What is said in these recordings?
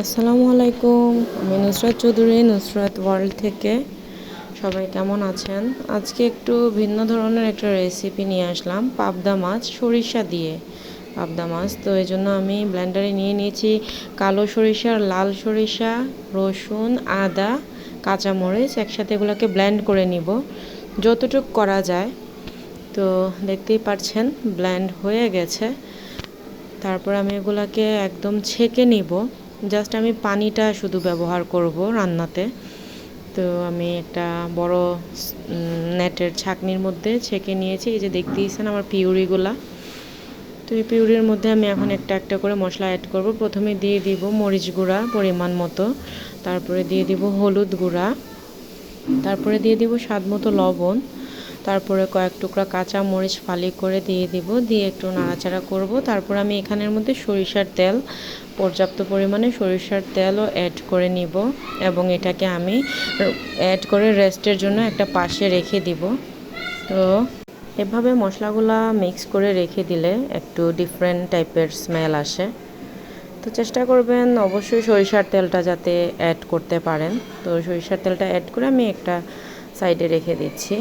আসসালামু আলাইকুম, আমি নুসরাত চৌধুরী, নুসরাত ওয়ার্ল্ড থেকে। সবাই কেমন আছেন? আজকে একটু ভিন্ন ধরনের একটা রেসিপি নিয়ে আসলাম, পাবদা মাছ সরিষা দিয়ে। পাবদা মাছ, তো এই জন্য আমি ব্লেন্ডারে নিয়ে নিয়েছি কালো সরিষা, লাল সরিষা, রসুন, আদা, কাঁচামরিচ, একসাথে এগুলোকে ব্লেন্ড করে নিব। যতটুকু করা যায়। তো দেখতেই পাচ্ছেন ব্লেন্ড হয়ে গেছে। তারপর আমি এগুলাকে একদম ছেঁকে নিব। জাস্ট আমি পানিটা শুধু ব্যবহার করব রান্নাতে। তো আমি একটা বড় নেটের ছাকনির মধ্যে ছেঁকে নিয়েছি। এই যে দেখতেইছেন আমার পিউরিগুলা। তো এই পিউরির মধ্যে আমি এখন একটা একটা করে মশলা অ্যাড করব। প্রথমে দিয়ে দিব মরিচ গুঁড়া পরিমাণ মতো। তারপরে দিয়ে দিব হলুদ গুঁড়া। তারপরে দিয়ে দিব স্বাদ মতো লবণ। তারপরে কয়েক টুকরা কাঁচা মরিচ ফালি করে দিয়ে দিব, দিয়ে একটু নাড়াচাড়া করব। তারপর আমি এখানের মধ্যে সরিষার তেল, পর্যাপ্ত পরিমাণে সরিষার তেলও অ্যাড করে নিব এবং এটাকে আমি অ্যাড করে রেস্টের জন্য একটা পাশে রেখে দিব। তো এভাবে মশলাগুলা মিক্স করে রেখে দিলে একটু ডিফারেন্ট টাইপের স্মেল আসে। তো চেষ্টা করবেন অবশ্যই সরিষার তেলটা যাতে অ্যাড করতে পারেন। তো সরিষার তেলটা অ্যাড করে আমি একটা সাইডে রেখে দিচ্ছি।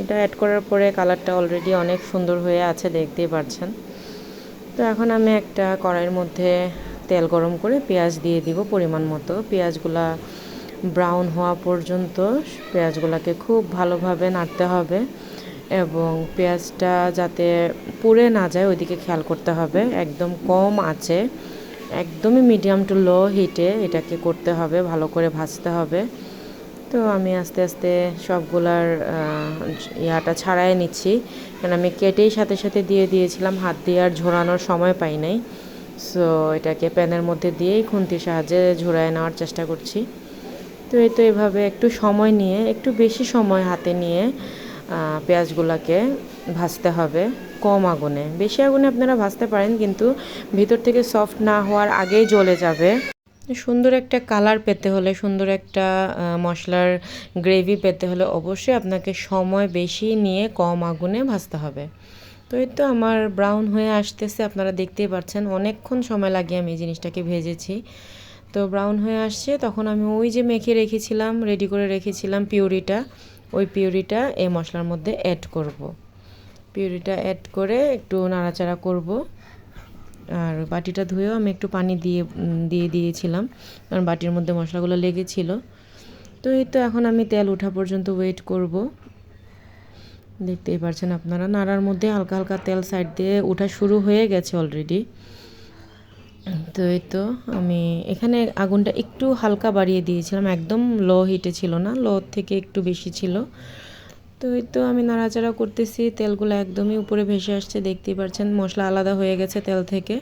এটা অ্যাড করার পরে কালারটা অলরেডি অনেক সুন্দর হয়ে আছে, দেখতেই পাচ্ছেন তো এখন আমি একটা কড়াইয়ের মধ্যে তেল গরম করে পেঁয়াজ দিয়ে দিব পরিমাণ মতো। পেঁয়াজগুলা ব্রাউন হওয়া পর্যন্ত পেঁয়াজগুলোকে খুব ভালোভাবে নাড়তে হবে এবং পেঁয়াজটা যাতে পুড়ে না যায় ওইদিকে খেয়াল করতে হবে। একদম কম আছে, একদমই মিডিয়াম টু লো হিটে এটাকে করতে হবে, ভালো করে ভাজতে হবে। তো আমি আস্তে আস্তে সবগুলার ইয়াটা ছাড়াই নিচ্ছি। কারণ আমি কেটেই সাথে সাথে দিয়ে দিয়েছিলাম, হাত দিয়ে আর ঝোরানোর সময় পাই নাই। সো এটাকে প্যানের মধ্যে দিয়েই খুন্তির সাহায্যে ঝোরায় নেওয়ার চেষ্টা করছি। তো এই তো এভাবে একটু সময় নিয়ে, একটু বেশি সময় হাতে নিয়ে পেঁয়াজগুলোকে ভাজতে হবে কম আগুনে। বেশি আগুনে আপনারা ভাজতে পারেন, কিন্তু ভিতর থেকে সফট না হওয়ার আগেই জ্বলে যাবে। সুন্দর একটা কালার পেতে হলে, সুন্দর একটা মশলার গ্রেভি পেতে হলে অবশ্যই আপনাকে সময় বেশি নিয়ে কম আগুনে ভাজতে হবে। তো এই তো আমার ব্রাউন হয়ে আসতেছে, আপনারা দেখতেই পাচ্ছেন অনেকক্ষণ সময় লাগিয়ে আমি এই জিনিসটাকে ভেজেছি। তো ব্রাউন হয়ে আসছে, তখন আমি ওই যে মেখে রেখেছিলাম রেডি করে রেখেছিলাম পিউরিটা, ওই পিউরিটা এই মশলার মধ্যে অ্যাড করব। পিউরিটা অ্যাড করে একটু নাড়াচাড়া করব। আর বাটিটা ধুয়েও আমি একটু পানি দিয়ে দিয়ে দিয়েছিলাম। কারণ বাটির মধ্যে মশলাগুলো লেগেছিল। তো এই তো এখন আমি তেল ওঠা পর্যন্ত ওয়েট করব। দেখতেই পারছেন আপনারা, নাড়ার মধ্যে হালকা হালকা তেল সাইড দিয়ে ওঠা শুরু হয়ে গেছে অলরেডি তো এই তো আমি এখানে আগুনটা একটু হালকা বাড়িয়ে দিয়েছিলাম, একদম লো হিটে ছিল না লো থেকে একটু বেশি ছিল। তো এই তো আমি নাড়াচাড়া করতেছি, তেলগুলো একদমই উপরে ভেসে আসছে, দেখতেই পাচ্ছেন মশলা আলাদা হয়ে গেছে তেল থেকে।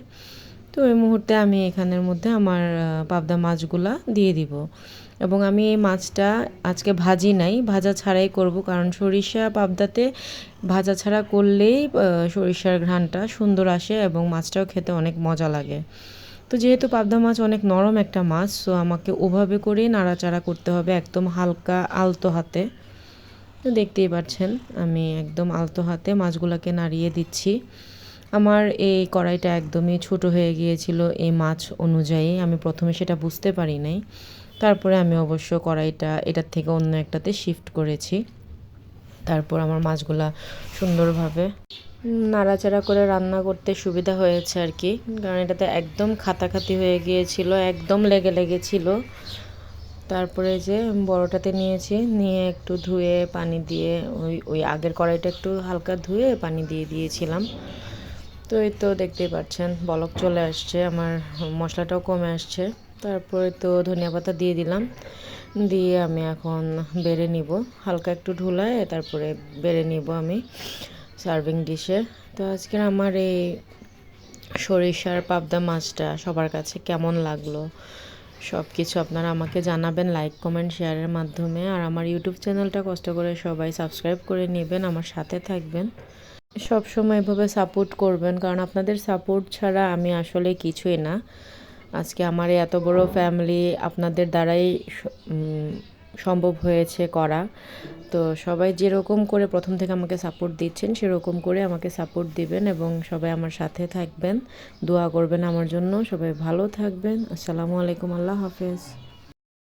তো ওই মুহূর্তে আমি এখানের মধ্যে আমার পাবদা মাছগুলা দিয়ে দিব। এবং আমি এই মাছটা আজকে ভাজি নাই, ভাজা ছাড়াই করব, কারণ সরিষা পাবদাতে ভাজা ছাড়া করলেই সরিষার ঘ্রাণটা সুন্দর আসে এবং মাছটাও খেতে অনেক মজা লাগে। তো যেহেতু পাবদা মাছ অনেক নরম একটা মাছ সো আমাকে ওভাবে করেই নাড়াচাড়া করতে হবে একদম হালকা আলতো হাতে। তো দেখতেই পাচ্ছেন, আমি একদম আলতো হাতে মাছগুলোকে নাড়িয়ে দিচ্ছি। আমার এই কড়াইটা একদমই ছোট হয়ে গিয়েছিল এই মাছ অনুযায়ী, আমি প্রথমে সেটা বুঝতে পারি নাই। তারপরে আমি অবশ্য কড়াইটা এটার থেকে অন্য একটাতে শিফট করেছি। তারপর আমার মাছগুলা সুন্দরভাবে নাড়াচাড়া করে রান্না করতে সুবিধা হয়েছে আর কি। কারণ এটাতে একদম খাতাখাতি হয়ে গিয়েছিল, একদম লেগে লেগেছিল তারপরে যে বড়টাতে নিয়েছি, নিয়ে একটু ধুয়ে পানি দিয়ে ওই ওই আগের কড়াইটা একটু হালকা ধুয়ে পানি দিয়ে দিয়েছিলাম। তো এই তো দেখতেই পাচ্ছেন, বলক চলে আসছে, আমার মশলাটাও কমে আসছে। তারপরে তো ধনিয়া পাতা দিয়ে দিলাম, দিয়ে আমি এখন বেড়ে নিব। হালকা একটু ঢুলায় তারপরে বেড়ে নিব আমি সার্ভিং ডিশে। তো আজকের আমার এই সরিষার পাবদা মাছটা সবার কাছে কেমন লাগল? সব কিছু আপনারা আমাকে জানাবেন লাইক কমেন্ট শেয়ারের মাধ্যমে। আর আমার ইউটিউব চ্যানেলটা কষ্ট করে সবাই সাবস্ক্রাইব করে নেবেন, আমার সাথে থাকবেন। সব সময় এভাবে সাপোর্ট করবেন, কারণ আপনাদের সাপোর্ট ছাড়া আমি আসলে কিছুই না। আজকে আমার এত বড় ফ্যামিলি আপনাদের দ্বারাই সম্ভব হয়েছে করা। তো সবাই যেরকম করে প্রথম থেকে আমাকে সাপোর্ট দিচ্ছেন, সেরকম করে আমাকে সাপোর্ট দিবেন এবং সবাই আমার সাথে থাকবেন। দোয়া করবেন আমার জন্য। সবাই ভালো থাকবেন। আসসালামু আলাইকুম। আল্লাহ হাফেজ।